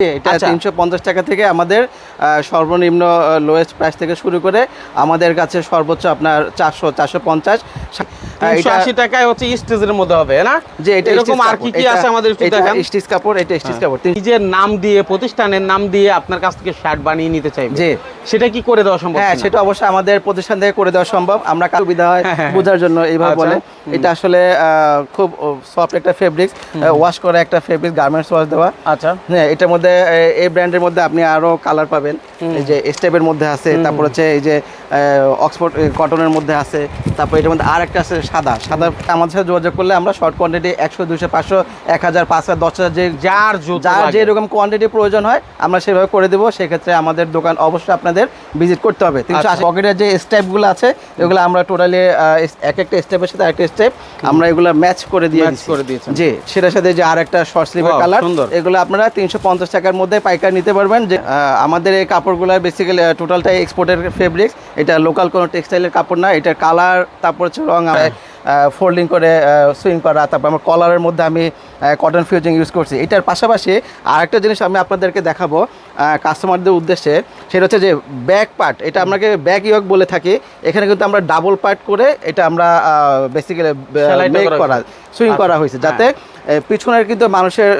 এটা আচ্ছা। তিনশো পঞ্চাশ টাকা থেকে আমাদের সর্বনিম্ন লোয়েস্ট প্রাইস থেকে শুরু করে আমাদের কাছে সর্বোচ্চ আপনার চারশো চারশো পঞ্চাশ তিনশো আশি টাকায় হচ্ছে স্টেজের মধ্যে হবে না? যে এটা এরকম আর কি কি আছে আমাদের একটু দেখান? স্টিচ কাপড় এটা স্টিচ হ্যাঁ। কাপড় নিজের নাম দিয়ে প্রতিষ্ঠানের নাম দিয়ে আপনার কাছ থেকে শার্ট বানিয়ে নিতে চাইবে। জি। সেটা কি করে দেওয়া সম্ভব? হ্যাঁ সেটা অবশ্যই আমাদের প্রতিষ্ঠান থেকে করে দেওয়া সম্ভব। আমরা সুবিধা হয় হ্যাঁ, হ্যাঁ, বোঝার জন্য এইভাবে আচ্ছা, বলে। এটা আসলে খুব সফট একটা ফেব্রিক্স ওয়াশ করা একটা ফেব্রিক গার্মেন্টস ওয়াশ দেওয়া। আচ্ছা। হ্যাঁ এটার মধ্যে এই ব্র্যান্ডের মধ্যে আপনি আরও কালার পাবেন। এই যে স্টেপের মধ্যে আছে তারপর হচ্ছে এই যে অক্সফোর্ড কটনের মধ্যে আছে। তারপর এটার মধ্যে আর একটা আছে সাদা। সাদা আমাদের সাথে যোগাযোগ করলে আমরা শর্ট কোয়ান্টিটি একশো দুশো পাঁচশো এক হাজার পাঁচ হাজার দশ হাজার যে যার যার লাগে। যেরকম কোয়ান্টিটি প্রয়োজন হয় আমরা সেভাবে করে দেবো। সেক্ষেত্রে আমাদের দোকান অবশ্যই আপনাদের ভিজিট করতে হবে। তিনশো আচ্ছা। আশি পকেটের যে স্টেপগুলো আছে এগুলো আমরা টোটালি এক একটা স্টেপের সাথে একটা স্টেপ আমরা এগুলো ম্যাচ করে দিয়ে করে দিয়েছি জি সেটার সাথে যে আর একটা শর্ট স্লিভের কালার সুন্দর। এগুলো আপনারা তিনশো পঞ্চাশ টাকার মধ্যে পাইকার নিতে পারবেন। যে আমাদের এই কাপড়গুলো বেসিক্যালি টোটালটাই এক্সপোর্টের ফেব্রিক্স এটা লোকাল কোনো টেক্সটাইলের কাপড় না এটার কালার তারপর হচ্ছে রং ফোল্ডিং করে সুইং করা, তারপর আমার কলারের মধ্যে আমি কটন ফিউজিং ইউজ করছি। এটার পাশাপাশি আরেকটা জিনিস আমি আপনাদেরকে দেখাবো। কাস্টমারদের উদ্দেশ্যে সেটা হচ্ছে যে ব্যাক পার্ট এটা আপনাকে ব্যাক ইয়ক বলে থাকি। এখানে কিন্তু আমরা ডাবল পার্ট করে এটা আমরা বেসিক্যালি মেক করা সুইং আচ্ছা, করা হয়েছে যাতে পিছনের কিন্তু মানুষের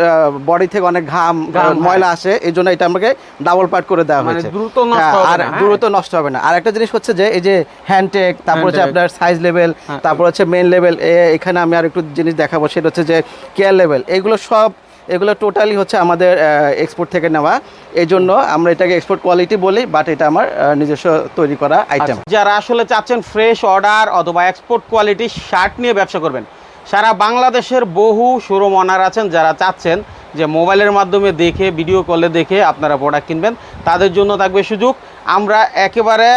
বডি থেকে অনেক ঘাম ঘাম, ময়লা আসে এই জন্য এটা আমাকে ডাবল পার্ট করে দেওয়া মানে হয়েছে। দ্রুত হ্যাঁ, আর হ্যাঁ। দ্রুত নষ্ট হবে না। আর একটা জিনিস হচ্ছে যে এই যে হ্যান্ডটেক তারপর হচ্ছে আপনার সাইজ লেভেল হ্যাঁ। তারপর হচ্ছে মেন লেভেল এখানে আমি আর একটু জিনিস দেখাবো সেটা হচ্ছে যে কেয়ার লেভেল এগুলো সব এগুলো টোটালি হচ্ছে আমাদের এক্সপোর্ট থেকে নেওয়া। এই জন্য আমরা এটাকে এক্সপোর্ট কোয়ালিটি বলি বাট এটা আমার নিজস্ব তৈরি করা আইটেম আচ্ছা, যারা আসলে চাচ্ছেন ফ্রেশ অর্ডার অথবা এক্সপোর্ট কোয়ালিটি শার্ট নিয়ে ব্যবসা করবেন সারা বাংলাদেশের বহু শোরুম অনার আছেন যারা চাচ্ছেন যে মোবাইলের মাধ্যমে দেখে ভিডিও কলে দেখে আপনারা প্রোডাক্ট কিনবেন। তাদের জন্য থাকবে সুযোগ। আমরা একেবারে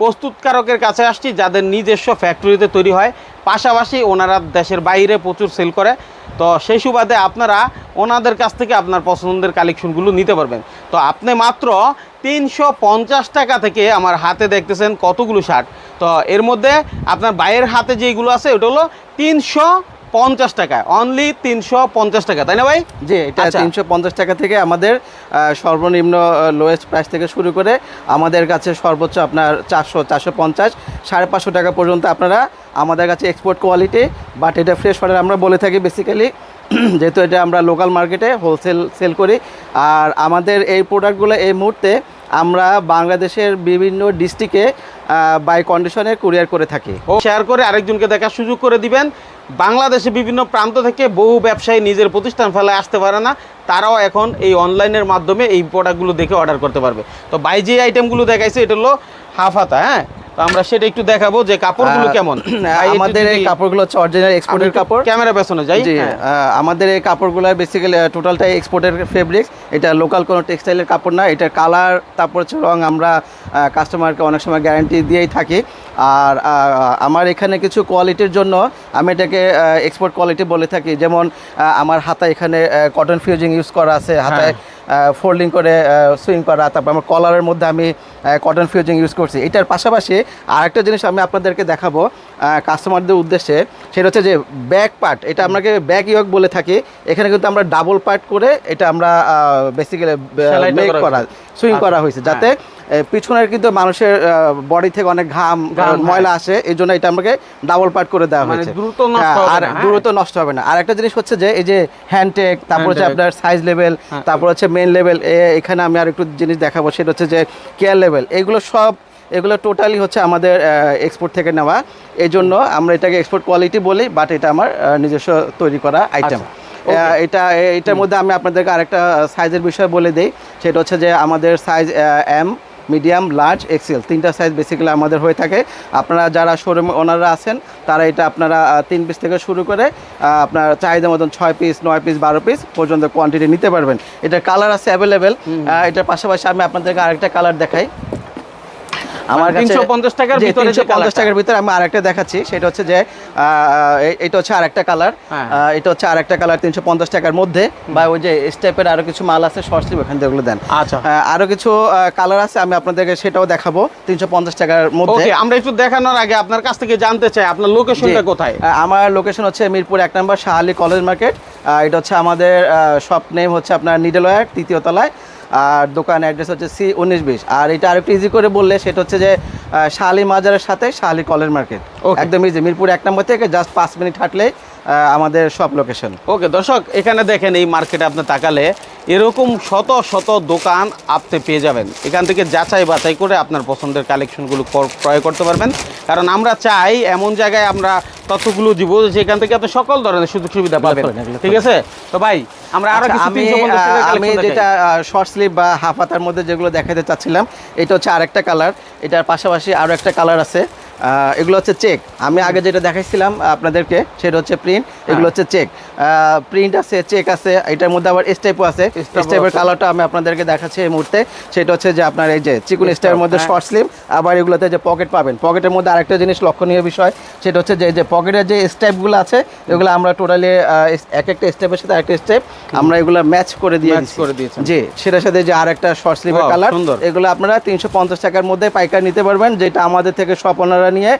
প্রস্তুতকারকের কাছে আসছি যাদের নিজস্ব ফ্যাক্টরিতে তৈরি হয়। পাশাপাশি ওনারা দেশের বাইরে প্রচুর সেল করে। তো সেই সুবাদে আপনারা ওনাদের কাছ থেকে আপনার পছন্দের কালেকশনগুলো নিতে পারবেন। তো আপনি মাত্র তিনশো পঞ্চাশ টাকা থেকে আমার হাতে দেখতেছেন কতগুলো শার্ট। তো এর মধ্যে আপনার বাইরের হাতে যেগুলো আছে ওটা হলো তিনশো পঞ্চাশ টাকা। অনলি তিনশো পঞ্চাশ টাকা তাই না ভাই? জি এটা আচ্ছা। তিনশো পঞ্চাশ টাকা থেকে আমাদের সর্বনিম্ন লোয়েস্ট প্রাইস থেকে শুরু করে আমাদের কাছে সর্বোচ্চ আপনার চারশো চারশো পঞ্চাশ সাড়ে পাঁচশো টাকা পর্যন্ত আপনারা আমাদের কাছে এক্সপোর্ট কোয়ালিটি বাট এটা ফ্রেশ অর্ডার আমরা বলে থাকি বেসিক্যালি যেহেতু এটা আমরা লোকাল মার্কেটে হোলসেল সেল করি। আর আমাদের এই প্রোডাক্টগুলো এই মুহূর্তে আমরা বাংলাদেশের বিভিন্ন ডিস্ট্রিক্টে বাই কন্ডিশনে কুরিয়ার করে থাকি। ও শেয়ার করে আরেকজনকে দেখার সুযোগ করে দিবেন। বাংলাদেশে বিভিন্ন প্রান্ত থেকে বহু ব্যবসায়ী নিজের প্রতিষ্ঠান ফেলে আসতে পারে না। তারাও এখন এই অনলাইনের মাধ্যমে এই প্রোডাক্টগুলো দেখে অর্ডার করতে পারবে। তো বাই যে আইটেমগুলো দেখাইছে, এটা হলো হাফ হাতা হ্যাঁ? তো আমরা সেটা একটু দেখাবো যে কাপড়গুলো কেমন। আমাদের এই কাপড়গুলো হচ্ছে অরিজিনাল এক্সপোর্টের কাপড়। ক্যামেরা পেছনে যাই হ্যাঁ। আমাদের এই কাপড়গুলো বেসিক্যালি টোটালটাই এক্সপোর্টের ফেব্রিক্স এটা লোকাল কোনো টেক্সটাইলের কাপড় না এটার কালার তারপর হচ্ছে রং আমরা কাস্টমারকে অনেক সময় গ্যারান্টি দিয়েই থাকি। আর আমার এখানে কিছু কোয়ালিটির জন্য আমি এটাকে এক্সপোর্ট কোয়ালিটি বলে থাকি। যেমন আমার হাতায় এখানে কটন ফিউজিং ইউজ করা আছে হাতায় ফোল্ডিং করে সুইং করা, তারপর আমার কলারের মধ্যে আমি কটন ফিউজিং ইউজ করছি। এটার পাশাপাশি আরেকটা জিনিস আমি আপনাদেরকে দেখাবো। কাস্টমারদের উদ্দেশ্যে সেটা হচ্ছে যে ব্যাক পার্ট এটা আমাকে ব্যাক ইয়ক বলে থাকি এখানে কিন্তু আমরা ডাবল পার্ট করে এটা আমরা বেসিক্যালি মেক করা সুইং আচ্ছা, করা হয়েছে যাতে এ, পিছনের কিন্তু মানুষের বডি থেকে অনেক ঘাম ঘাম, ময়লা আসে এই জন্য এটা আমাকে ডাবল পার্ট করে দেওয়া মানে হয়েছে। দ্রুত হ্যাঁ, আর হ্যাঁ। দ্রুত নষ্ট হবে না। আর একটা জিনিস হচ্ছে যে এই যে হ্যান্ডটেক তারপর হচ্ছে আপনার সাইজ লেভেল হ্যাঁ। তারপর হচ্ছে মেন লেভেল এখানে আমি আর একটু জিনিস দেখাবো সেটা হচ্ছে যে কেয়ার লেভেল এগুলো সব এগুলো টোটালি হচ্ছে আমাদের এক্সপোর্ট থেকে নেওয়া। এই জন্য আমরা এটাকে এক্সপোর্ট কোয়ালিটি বলি বাট এটা আমার নিজস্ব তৈরি করা আইটেম এটা এটার মধ্যে আমি আপনাদেরকে আরেকটা সাইজের বিষয়ে বলে দিই। সেটা হচ্ছে যে আমাদের size M medium large XL তিনটা সাইজ বেসিক্যালি আমাদের হয়ে থাকে। আপনারা যারা শোরুম ওনারা আছেন তারা এটা আপনারা তিন পিস থেকে শুরু করে আপনার চাহিদা মতন ছয় পিস নয় পিস বারো পিস পর্যন্ত কোয়ান্টিটি নিতে পারবেন। এটার কালার আছে অ্যাভেলেবেল এটার পাশাপাশি আমি আপনাদেরকে আরেকটা কালার দেখাই। আমার কাছে 350 টাকার ভিতরে যে 350 টাকার ভিতরে আমি আরেকটা দেখাচ্ছি। সেটা হচ্ছে যে এটা হচ্ছে আরেকটা কালার। হ্যাঁ। এটা হচ্ছে আরেকটা কালার তিনশো পঞ্চাশ টাকার মধ্যে। বা ওই যে স্টেপের আরও কিছু মাল আছে শর্ট স্লিপ এখান থেকে ওগুলো দেন। আচ্ছা। আরও কিছু কালার আছে আমি আপনাদেরকে সেটাও দেখাবো তিনশো পঞ্চাশ টাকার মধ্যে। ওকে আমরা একটু দেখানোর আগে আপনার কাছ থেকে জানতে চাই আপনার লোকেশনটা কোথায়? আমার লোকেশন হচ্ছে মিরপুর এক নম্বর শাহালি কলেজ মার্কেট এটা হচ্ছে আমাদের শপ নেম হচ্ছে আপনার নিডেল ওয়ার তৃতীয় তলায়। আর দোকান অ্যাড্রেস হচ্ছে সি উনিশ বিশ। আর এটা আরেকটু ইজি করে বললে সেটা হচ্ছে যে শালি শাহালি মাজারের সাথে শাহালি কলের মার্কেট। ও একদম ইজি মিরপুর এক নম্বর থেকে জাস্ট পাঁচ মিনিট হাঁটলেই আমাদের সব লোকেশন ওকে দর্শক এখানে দেখেন এই মার্কেটে আপনি তাকালে এরকম শত শত দোকান আপনি পেয়ে যাবেন। এখান থেকে যাচাই বাছাই করে আপনার পছন্দের কালেকশনগুলো কর- ক্রয় করতে পারবেন। কারণ আমরা চাই এমন জায়গায় আমরা তথ্যগুলো দিব যেখান থেকে আপনি সকল ধরনের সুযোগ সুবিধা পাবেন। ঠিক আছে? তো ভাই আমরা আরও আচ্ছা, আমি 350 টাকার আহ, আমি যেটা শর্ট স্লিভ বা হাফ হাতার মধ্যে যেগুলো দেখাতে চাচ্ছিলাম এটা হচ্ছে আরেকটা কালার এটার পাশাপাশি আরও একটা কালার আছে। এগুলো হচ্ছে চেক। আমি আগে যেটা দেখাইছিলাম আপনাদেরকে সেটা হচ্ছে প্রিন্ট এগুলো হচ্ছে চেক। প্রিন্ট আছে চেক আছে এটার মধ্যে আবার স্টেপও আছে। স্টেপের কালারটা আমি আপনাদেরকে দেখাচ্ছি এই মুহূর্তে। সেটা হচ্ছে যে আপনার এই যে চিকুন স্টেপের মধ্যে হ্যাঁ। শর্ট স্লিভ আবার এগুলোতে যে পকেট পাবেন। পকেটের মধ্যে আরেকটা জিনিস লক্ষণীয় বিষয় সেটা হচ্ছে যে যে পকেটের যে স্টেপগুলো আছে এগুলো আমরা টোটালি এক একটা স্টেপের সাথে আরেকটা স্টেপ আমরা এগুলো ম্যাচ করে দিয়ে করে দিয়েছি জি সেটার সাথে যে আরেকটা শর্ট স্লিভের কালার সুন্দর। এগুলো আপনারা তিনশো পঞ্চাশ টাকার মধ্যে পাইকার নিতে পারবেন যেটা আমাদের থেকে সব ওনারা নিয়ে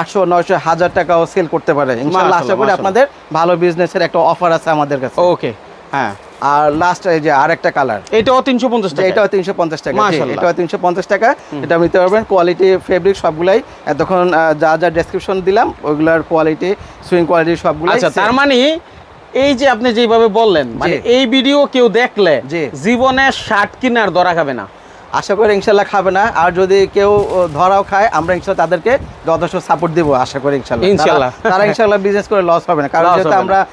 আটশো নয়শো হাজার টাকাও সেল করতে পারে। ইনশাল্লাহ আশা করি আপনাদের ভালো বিজনেসের একটা অফার আছে আমাদের কাছে। ওকে হ্যাঁ আর লাস্ট এই যে আরেকটা কালার এটাও তিনশো পঞ্চাশ টাকা। এটাও তিনশো পঞ্চাশ টাকা এটাও তিনশো পঞ্চাশ টাকা। এটা নিতে পারবেন কোয়ালিটি ফেব্রিক সবগুলাই। এতক্ষণ যা যা ডেসক্রিপশন দিলাম ওইগুলোর কোয়ালিটি সুইং কোয়ালিটি সবগুলাই আচ্ছা তার মানে এই যে আপনি যেভাবে বললেন মানে এই ভিডিও কেউ দেখলে জি। জীবনে শার্ট কিনার দরা খাবে না। আশা করি ইনশাল্লাহ খাবে না। আর যদি কেউ ধরাও খায় আমরা ইনশাল্লাহ তাদেরকে যথেষ্ট সাপোর্ট দিব আশা করি ইনশাল্লাহ। ইনশাল্লাহ। তারা- ইনশাল্লাহ বিজনেস করে লস হবে না। কারণ যেহেতু আমরা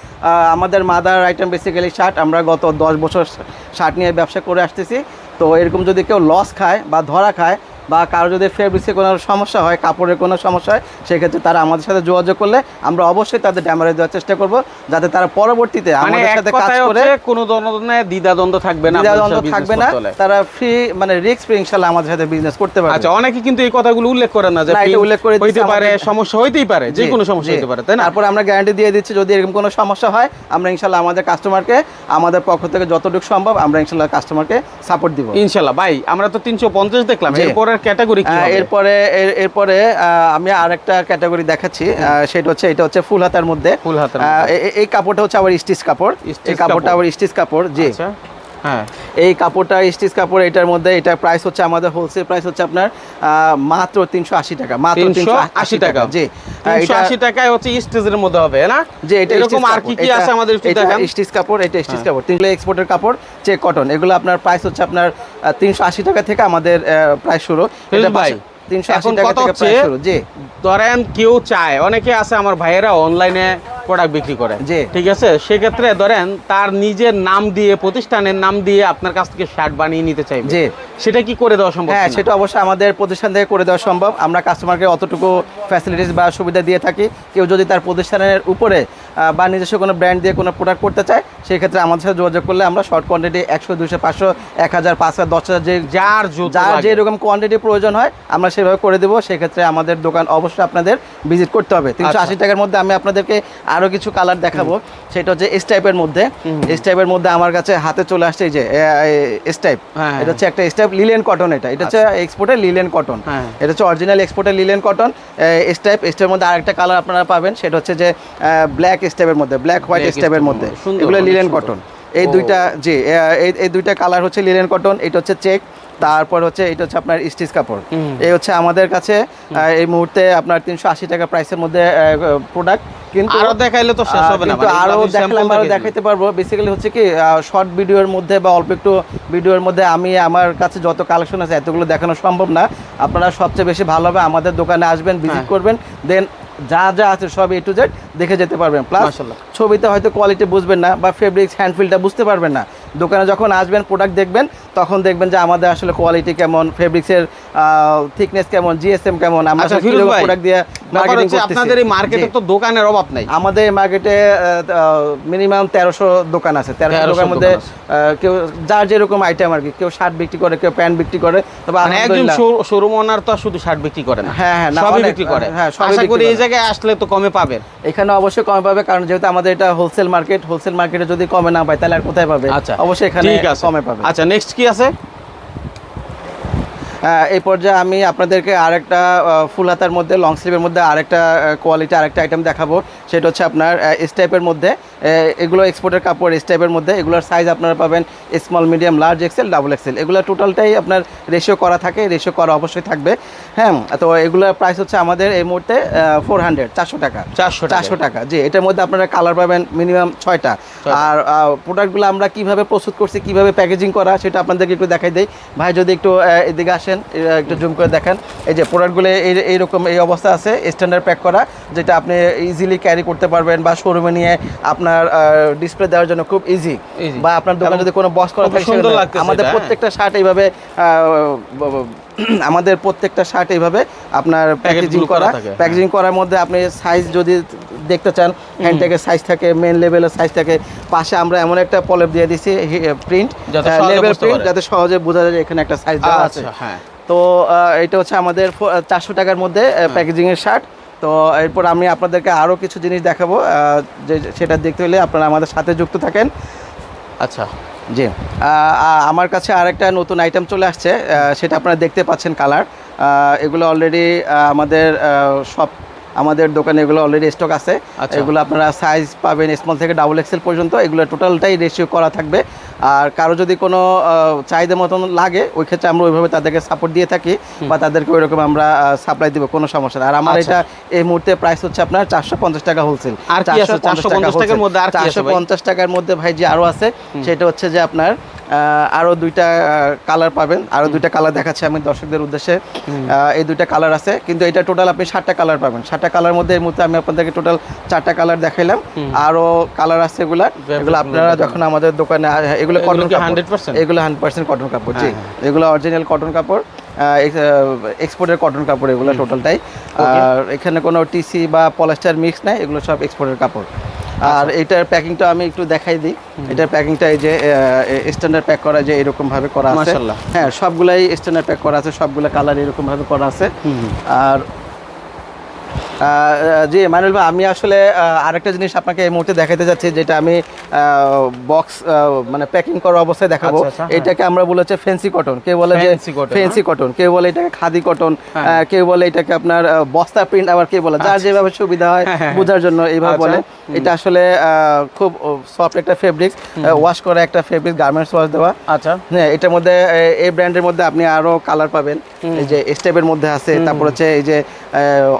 আমাদের মাদার আইটেম বেসিক্যালি শার্ট আমরা গত দশ বছর শার্ট নিয়ে ব্যবসা করে আসতেছি। তো এরকম যদি কেউ লস খায় বা ধরা খায় বা কারও যদি ফেব্রিক্সে কোনো সমস্যা হয় কাপড়ের কোনো সমস্যা হয় সেক্ষেত্রে তারা আমাদের সাথে যোগাযোগ করলে আমরা অবশ্যই তাদের ড্যামারেজ দেওয়ার চেষ্টা করব যাতে তারা পরবর্তীতে মানে আমাদের সাথে কাজ করে কোনো ধরনের দ্বিধাদ্বন্দ্ব থাকবে না দ্বিধাদ্বন্দ্ব থাকবে না। তারা ফ্রি মানে রিস্ক ফ্রি ইনশাল্লাহ আমাদের সাথে বিজনেস করতে পারবে। আচ্ছা অনেকে কিন্তু এই কথাগুলো উল্লেখ করে না যে উল্লেখ করে হইতে পারে সমস্যা হইতেই পারে যে কোনো সমস্যা জি। হইতে পারে তাই না? তারপর আমরা গ্যারান্টি দিয়ে দিচ্ছি যদি এরকম কোনো সমস্যা হয় আমরা ইনশাল্লাহ আমাদের কাস্টমারকে আমাদের পক্ষ থেকে যতটুকু সম্ভব আমরা ইনশাল্লাহ কাস্টমারকে সাপোর্ট দিব। ইনশাল্লাহ ভাই আমরা তো তিনশো পঞ্চাশ দেখলাম জি। ক্যাটাগরি? এরপরে এরপরে আমি আরেকটা ক্যাটাগরি দেখাচ্ছি। সেটা হচ্ছে এটা হচ্ছে ফুল হাতার মধ্যে। ফুল হাতার এই কাপড়টা হচ্ছে আবার স্টিচ কাপড়। এই কাপড়টা আবার স্টিচ কাপড় জি। আচ্ছা। হ্যাঁ এই কাপড়টা স্টিচ কাপড় এটার মধ্যে এটা প্রাইস হচ্ছে আমাদের হোলসেল প্রাইস হচ্ছে আপনার মাত্র তিনশো আশি টাকা মাত্র তিনশো আশি টাকা জি। তিনশো এটা- আশি টাকায় হচ্ছে স্টেজের মধ্যে হবে না? যে এটা এরকম আর কি। কি আছে আমাদের এটা দেখান? স্টিচ কাপড় এটা স্টিচ হ্যাঁ। কাপড় তিনগুলো এক্সপোর্টের কাপড় চেক কটন এগুলো আপনার প্রাইস হচ্ছে আপনার তিনশো আশি টাকা থেকে আমাদের প্রাইস শুরু। ফিরোজ ভাই, তিনশো আশি টাকা থেকে প্রাইস শুরু জি। ধরেন কেউ চায় অনেকে আছে আমার ভাইয়েরা অনলাইনে প্রোডাক্ট বিক্রি করে। ঠিক আছে সেক্ষেত্রে ধরেন তার নিজের নাম দিয়ে প্রতিষ্ঠানের নাম দিয়ে আপনার কাছ থেকে শার্ট বানিয়ে নিতে চাইবে জি। সেটা কি করে দেওয়া সম্ভব হ্যাঁ সেটা অবশ্যই আমাদের প্রতিষ্ঠান থেকে করে দেওয়া সম্ভব আমরা কাস্টমারকে অতটুকু ফ্যাসিলিটিস বা সুবিধা দিয়ে থাকি কেউ যদি তার প্রতিষ্ঠানের উপরে বা নিজস্ব কোনো ব্র্যান্ড দিয়ে কোনো প্রোডাক্ট করতে চায় সেক্ষেত্রে আমাদের সাথে যোগাযোগ করলে আমরা শর্ট কোয়ান্টিটি একশো দুশো পাঁচশো এক হাজার পাঁচ হাজার দশ হাজার যে যার যার। যেরকম কোয়ান্টিটি প্রয়োজন হয় আমরা সেভাবে করে দেবো সেক্ষেত্রে আমাদের দোকান অবশ্যই আপনাদের ভিজিট করতে হবে তিনশো আশি আচ্ছা। টাকার মধ্যে আমি আপনাদেরকে আরও কিছু কালার দেখাবো। সেটা হচ্ছে এস টাইপের মধ্যে। এস টাইপের মধ্যে আমার কাছে হাতে চলে আসছে এই যে এস টাইপ হ্যাঁ। এটা হচ্ছে একটা এস টাইপ লিলেন কটন এটা। এটা হচ্ছে এক্সপোর্টের লিলেন কটন হ্যাঁ। এটা হচ্ছে অরিজিনাল এক্সপোর্টের linen cotton S type S টাইপের মধ্যে আরেকটা কালার আপনারা পাবেন। সেটা হচ্ছে যে ব্ল্যাক স্টেপের মধ্যে ব্ল্যাক হোয়াইট স্টেপের step মধ্যে। এগুলো লিলেন কটন এই দুইটা জি এই এই দুইটা কালার হচ্ছে লিলেন কটন এটা হচ্ছে চেক। তারপর হচ্ছে এটা হচ্ছে আপনার স্টিচ কাপড়। এই হচ্ছে আমাদের কাছে এই মুহূর্তে আপনার তিনশো আশি টাকা প্রাইসের মধ্যে প্রোডাক্ট কিন্তু আরও দেখাইলে তো শেষ হবে না কিন্তু মানে আরও আরও দেখাইতে পারব। বেসিক্যালি হচ্ছে কি শর্ট ভিডিওর মধ্যে বা অল্প একটু ভিডিওর মধ্যে আমি আমার কাছে যত কালেকশন আছে এতগুলো দেখানো সম্ভব না। আপনারা সবচেয়ে বেশি ভালো হবে আমাদের দোকানে আসবেন ভিজিট হ্যাঁ। করবেন। দেন যা যা আছে সব এ টু জেড দেখে যেতে পারবেন। প্লাস ছবিতে হয়তো কোয়ালিটি বুঝবেন না বা ফেব্রিক্স হ্যান্ডফিলটা বুঝতে পারবেন না। দোকানে যখন আসবেন প্রোডাক্ট দেখবেন তখন দেখবেন যে আমাদের আসলে কোয়ালিটি কেমন ফেব্রিক্সের থিকনেস কেমন জিএসএম কেমন আমরা আচ্ছা, প্রোডাক্ট দিয়ে মার্কেটিং হচ্ছে আপনাদের এই মার্কেটে তো দোকানের অভাব নাই। আমাদের মার্কেটে মিনিমাম তেরোশো দোকান আছে। তেরোশো 1300 দোকানের মধ্যে কেউ যার যেরকম আইটেম আর কি কেউ শার্ট বিক্রি করে কেউ প্যান্ট বিক্রি করে তবে মানে একজন শোরুম ওনার তো শুধু শার্ট বিক্রি করে না। হ্যাঁ, হ্যাঁ, সবই বিক্রি করে। হ্যাঁ, আশা করি এই জায়গায় আসলে তো কমে পাবেন এখানে অবশ্যই কমে পাবে কারণ যেহেতু আমাদের এটা হোলসেল মার্কেট হোলসেল মার্কেটে যদি কমে না পায় তাহলে আর কোথায় পাবে? আচ্ছা। অবশ্যই এখানে কমে পাবে আচ্ছা নেক্সট কি আছে? এই পর্যায়ে আমি আপনাদেরকে আরেকটা ফুল হাতার মধ্যে লং স্লিভের মধ্যে আরেকটা কোয়ালিটি আরেকটা আইটেম দেখাবো। সেটা হচ্ছে আপনার স্টাইপের মধ্যে। এগুলো এক্সপোর্টের কাপড় স্টাইপের মধ্যে। এগুলোর সাইজ আপনারা পাবেন small medium large XL double XL এগুলো টোটালটাই আপনার রেশিও করা থাকে রেশিও করা অবশ্যই থাকবে। হ্যাঁ তো এগুলোর প্রাইস হচ্ছে আমাদের এই মুহূর্তে ফোর হান্ড্রেড চারশো টাকা। চারশো চারশো টাকা জি এটার মধ্যে আপনারা কালার পাবেন মিনিমাম ছয়টা। আর প্রোডাক্টগুলো আমরা কীভাবে প্রস্তুত করছি কীভাবে প্যাকেজিং করা সেটা আপনাদেরকে একটু দেখাই দেই। ভাই যদি একটু এদিকে আসেন একটু জুম করে দেখেন এই যে প্রোডাক্টগুলো এই এইরকম এই অবস্থা আছে স্ট্যান্ডার্ড প্যাক করা যেটা আপনি ইজিলি ক্যারি করতে পারবেন বা শোরুমে নিয়ে আপনার ডিসপ্লে দেওয়ার জন্য খুব ইজি বা আপনার দোকানে যদি কোনো বক্স করা খুব থাকে আমাদের হ্যাঁ। প্রত্যেকটা শার্ট এইভাবে আমাদের প্রত্যেকটা শার্ট এইভাবে আপনার প্যাকেজিং করা করা হ্যাঁ। প্যাকেজিং করার মধ্যে আপনি সাইজ যদি দেখতে চান হ্যান্ডটেকের সাইজ থাকে মেন লেভেলের সাইজ থাকে পাশে আমরা এমন একটা পলেপ দিয়ে দিছি প্রিন্ট লেভেল প্রিন্ট যাতে সহজে বোঝা যায় এখানে একটা সাইজ দেওয়া আছে। আচ্ছা হ্যাঁ। তো এটা হচ্ছে আমাদের চারশো টাকার মধ্যে প্যাকেজিংয়ের শার্ট তো এরপর আমি আপনাদেরকে আরও কিছু জিনিস দেখাবো যে সেটা দেখতে হলে আপনারা আমাদের সাথে যুক্ত থাকেন। আচ্ছা। জি। আমার কাছে আরেকটা নতুন আইটেম চলে আসছে সেটা আপনারা দেখতে পাচ্ছেন কালার এগুলো অলরেডি আমাদের সব আমাদের দোকানে এগুলো অলরেডি স্টক আছে। আচ্ছা। এগুলো আপনারা সাইজ পাবেন স্মল থেকে ডাবল এক্সেল পর্যন্ত এগুলো টোটালটাই রেশিও করা থাকবে। আর কারও যদি কোনো চাহিদা মতন লাগে ওই ক্ষেত্রে আমরা ওইভাবে তাদেরকে সাপোর্ট দিয়ে থাকি বা তাদেরকে ওইরকম আমরা সাপ্লাই দিব কোনো সমস্যা নেই। আর আমার আচ্ছা। এটা এই মুহূর্তে প্রাইস হচ্ছে আপনার চারশো পঞ্চাশ টাকা হোলসেল আর আছে? 450 টাকার মধ্যে আর চারশো পঞ্চাশ টাকার মধ্যে ভাই যে আরও আছে সেটা হচ্ছে যে আপনার আহ, আরও দুইটা কালার পাবেন আরও দুইটা কালার দেখাচ্ছি আমি দর্শকদের উদ্দেশ্যে। এই দুইটা কালার আছে কিন্তু এটা টোটাল আপনি সাতটা কালার পাবেন। সাতটা কালার মধ্যে এই মুহূর্তে আমি আপনাদেরকে টোটাল চারটা কালার দেখাইলাম। আরও কালার আছে এগুলা। এগুলো আপনারা যখন আমাদের দোকানে এগুলো এগুলো কটন কাপড়। 100%? এগুলো হান্ড্রেড পার্সেন্ট কটন কাপড় জি। হ্যাঁ, এগুলো অরিজিনাল কটন কাপড় এক্সপোর্টের কটন কাপড় এগুলো টোটালটাই আর এখানে কোনো টিসি বা পলাস্টার মিক্স নাই এগুলো সব এক্সপোর্টের কাপড়। আর এটার প্যাকিংটা আমি একটু দেখাই দিই। এটার প্যাকিংটা এই যে স্ট্যান্ডার্ড প্যাক করা যে এরকম ভাবে করা আছে। হ্যাঁ সবগুলাই স্ট্যান্ডার্ড প্যাক করা আছে সবগুলা কালার এরকম ভাবে করা আছে। আর জি মানুল ভাই আমি আসলে আরেকটা জিনিস আপনাকে এই মুহূর্তে দেখাতে যাচ্ছি যেটা আমি বক্স মানে প্যাকিং করা অবস্থায় দেখাবো। আচ্ছা, আচ্ছা, হ্যাঁ। এটাকে আমরা বলে হচ্ছে ফেন্সি কটন কেউ বলে যে ফেন্সি কটন কেউ বলে এটাকে খাদি কটন হ্যাঁ। কেউ বলে এটাকে আপনার বস্তা প্রিন্ট আবার কেউ বলে যার যেভাবে সুবিধা হয় হ্যাঁ, হ্যাঁ, বোঝার জন্য এইভাবে আচ্ছা। বলে। এটা আসলে খুব সফট একটা ফেব্রিক্স ওয়াশ করা একটা ফেব্রিক গার্মেন্টস ওয়াশ দেওয়া। আচ্ছা। হ্যাঁ এটার মধ্যে এই ব্র্যান্ডের মধ্যে আপনি আরও কালার পাবেন। এই যে স্টেপের মধ্যে আছে তারপর হচ্ছে এই যে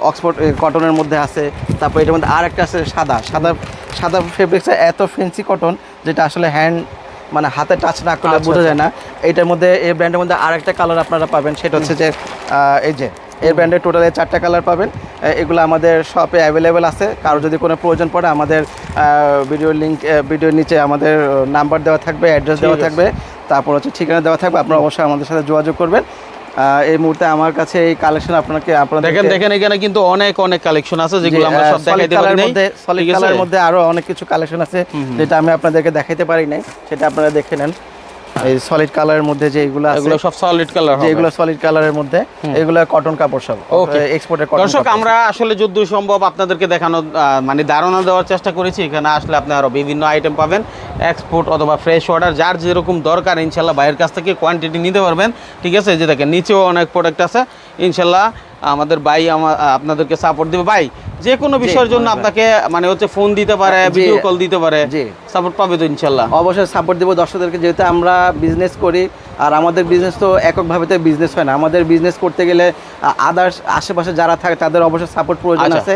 অক্সফোর্ড কটনের মধ্যে আছে তারপর এটার মধ্যে আর একটা আছে সাদা। সাদা সাদা ফেব্রিক্স এত ফেন্সি কটন যেটা আসলে হ্যান্ড মানে হাতে টাচ না করলে আচ্ছা, বোঝা যায় না। এটার মধ্যে এই ব্র্যান্ডের মধ্যে আর একটা কালার আপনারা পাবেন সেটা হচ্ছে যে এই যে এই ব্র্যান্ডের টোটালে চারটা কালার পাবেন। এগুলো আমাদের শপে অ্যাভেলেবেল আছে। কারও যদি কোনো প্রয়োজন পড়ে আমাদের ভিডিও লিঙ্ক ভিডিওর নিচে আমাদের নাম্বার দেওয়া থাকবে অ্যাড্রেস দেওয়া থাকবে। তারপর হচ্ছে ঠিকানা দেওয়া থাকবে। আপনারা অবশ্যই আমাদের সাথে যোগাযোগ করবেন। এই মুহূর্তে আমার কাছে এই কালেকশন আপনাকে আপনারা দেখেন দেখেন এখানে কিন্তু অনেক অনেক কালেকশন আছে যেগুলো আমরা সব দেখাইতে পারি নাই। মধ্যে সলিড কালার মধ্যে আরও অনেক কিছু কালেকশন আছে যেটা আমি আপনাদেরকে দেখাইতে পারি নাই সেটা আপনারা দেখে নেন। এই সলিড কালারের মধ্যে যে এগুলো আছে এগুলো সব সলিড কালার যে এগুলো সলিড কালারের মধ্যে এগুলো কটন কাপড় সব এক্সপোর্টের কটন দর্শক আমরা আসলে যদ্দূর সম্ভব আপনাদেরকে দেখানো মানে ধারণা দেওয়ার চেষ্টা করেছি। এখানে আসলে আপনি আরও বিভিন্ন আইটেম পাবেন এক্সপোর্ট অথবা ফ্রেশ অর্ডার যার যেরকম দরকার ইনশাল্লাহ বাইরের কাছ থেকে কোয়ান্টিটি নিতে পারবেন। ঠিক আছে? যে দেখেন নিচেও অনেক প্রোডাক্ট আছে। ইনশাল্লাহ আমাদের ভাই আপনাদেরকে সাপোর্ট দিবে। ভাই যে কোনো বিষয়ের জন্য আপনাকে মানে হচ্ছে ফোন দিতে পারে ভিডিও কল দিতে পারে। সাপোর্ট পাবে তো ইনশাল্লাহ অবশ্যই সাপোর্ট দেবো দর্শকদেরকে যেহেতু আমরা বিজনেস করি আর আমাদের বিজনেস তো এককভাবে তো বিজনেস হয় না। আমাদের বিজনেস করতে গেলে আদার্স আশেপাশে যারা থাকে তাদের অবশ্যই সাপোর্ট প্রয়োজন আচ্ছা। আছে।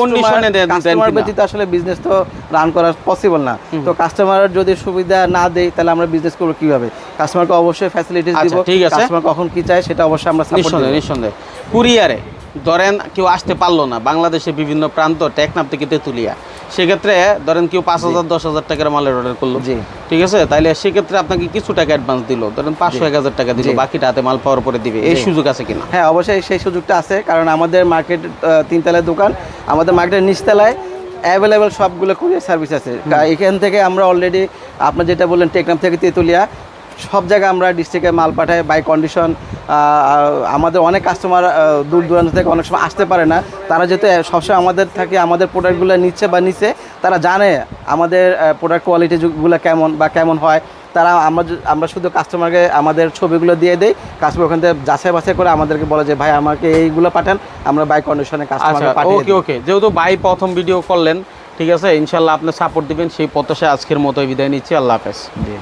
condition এ দেন- কাস্টমার ব্যতীত আসলে বিজনেস তো রান করা পসিবল না। তো কাস্টমার যদি সুবিধা না দেই তাহলে আমরা বিজনেস করব কীভাবে? কাস্টমারকে অবশ্যই ফ্যাসিলিটিস আচ্ছা, দিব। ঠিক আছে। কাস্টমার কখন কি চায় সেটা অবশ্যই আমরা সাপোর্ট নিঃসন্দেহে কুরিয়ারে ধরেন কেউ আসতে পারল না বাংলাদেশের বিভিন্ন প্রান্ত টেকনাফ থেকে তেঁতুলিয়া। সেক্ষেত্রে ধরেন কেউ পাঁচ হাজার দশ হাজার টাকার মালের অর্ডার করল। জি। ঠিক আছে? তাইলে সেক্ষেত্রে আপনাকে কিছু টাকা অ্যাডভান্স দিল। ধরেন পাঁচশো এক হাজার টাকা দিল বাকিটা হাতে মাল পাওয়ার পরে দিবে। এই সুযোগ আছে কিনা? হ্যাঁ অবশ্যই সেই সুযোগটা আছে কারণ আমাদের মার্কেট তিনতলায় দোকান আমাদের মার্কেটের নিচতলায় অ্যাভেলেবেল সবগুলো কুরিয়ার সার্ভিস আছে। এখান থেকে আমরা অলরেডি আপনার যেটা বললেন টেকনাম থেকে তেঁতুলিয়া সব জায়গায় আমরা ডিস্ট্রিক্টে মাল পাঠাই বাই কন্ডিশন আমাদের অনেক কাস্টমার দূর দূরান্ত থেকে অনেক সময় আসতে পারে না। তারা যেহেতু সবসময় আমাদের থাকে আমাদের প্রোডাক্টগুলো নিচ্ছে বা নিচ্ছে তারা জানে আমাদের প্রোডাক্ট কোয়ালিটিগুলো কেমন বা কেমন হয়। তারা আমরা আমরা শুধু কাস্টমারকে আমাদের ছবিগুলো দিয়ে দেই কাস্টমার ওখান থেকে যাচাই বাছাই করে আমাদেরকে বলে যে ভাই আমাকে এইগুলো পাঠান আমরা বাই কন্ডিশনে পাঠিয়ে ওকে ওকে যেহেতু বাই প্রথম ভিডিও করলেন ঠিক আছে ইনশাল্লাহ আপনি সাপোর্ট দিবেন সেই প্রত্যাশায় আজকের মতো বিদায় নিচ্ছি। আল্লাহ হাফেজ। জি।